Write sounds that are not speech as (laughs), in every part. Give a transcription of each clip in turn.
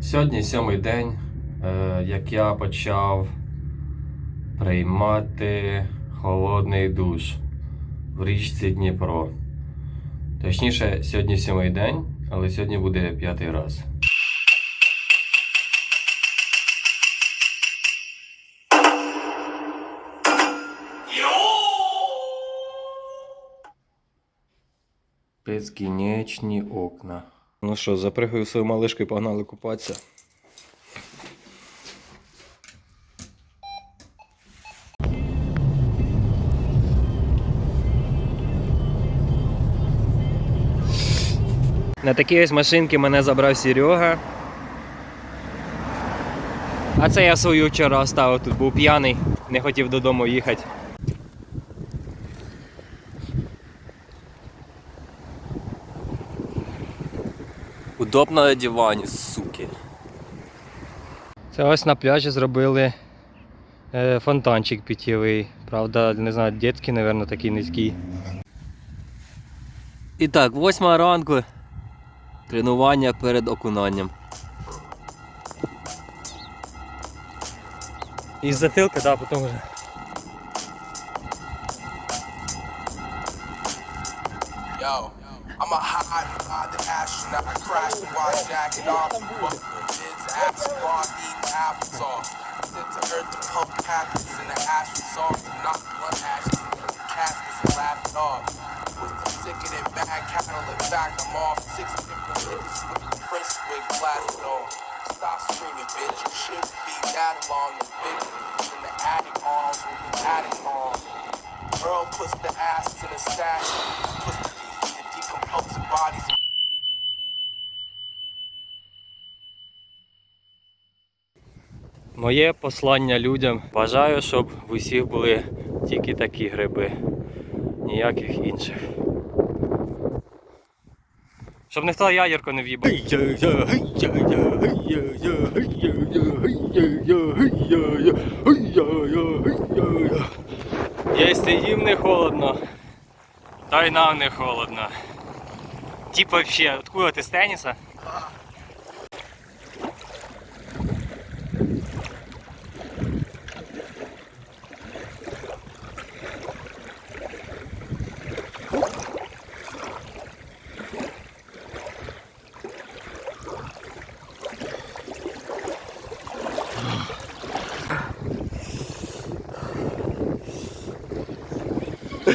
Сьогодні сьомий день, е, як я почав приймати холодний душ в річці Дніпро. Точніше, сьогодні сьомий день, але сьогодні буде п'ятий раз. Безкінечні окна. Ну що, запригаю свою малишку і погнали купатися. На такій ось машинці мене забрав Серега. А це я свою вчора оставив тут, був п'яний, не хотів додому їхати. Удобно на дивані, суки. Це ось на пляжі зробили е, фонтанчик питєвий. Правда, не знаю, дітський, мабуть, такий низький. І так, восьма ранку. Тренування перед окунанням. І з затилка, да, потім вже. Yo, I'm a high, the astronaut. I crashed the while jacking off. But it's astronaut eating applesauce. Sent to earth to pump cactus in the ashes soft. Not blood ashes. Caskets and laughed off. Was the sicker than bad cattle. In fact, I'm off six different niggas with the prince wig blasted off. Stop screaming, bitch. You shouldn't be that along. The big in the attic arms with the attic arms. Earl puts the asses in a stash. Puts Моє послання людям. Бажаю, щоб в усіх були тільки такі гриби, ніяких інших. Щоб ніхто ядерку не в'їбав. Якщо їм не холодно, то й нам не холодно. Типа вообще, откуда ти з теніса?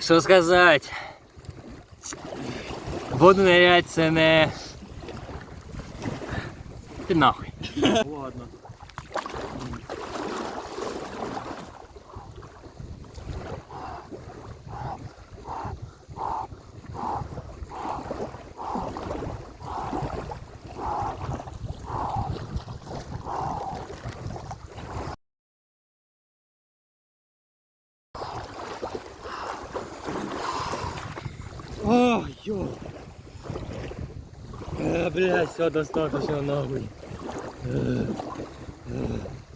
Що сказати? Воду нырять це не. Ти нахуй. Ладно. (laughs) Ох, ё. Э, блядь, все достаточно нахуй. Э, э.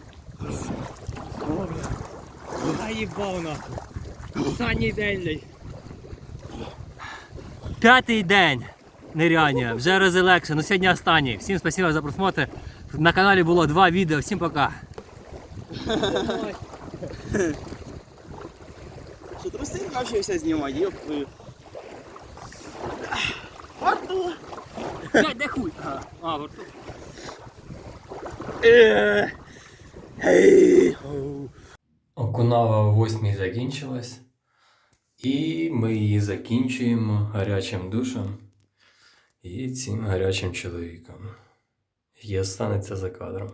Заїбав нахуй. Останній день. П'ятий день ниряння, вже рази ну сьогодні останній. Всім спасибо за просмотр. На каналі було два відео, всім пока. (laughs) Що труси навчився знімати, йоп твою. Арту. Де хуй? А, вот Окунава в восьмій закінчилась. І ми її закінчуємо гарячим душем і цим гарячим чоловіком. Є станеться за кадром.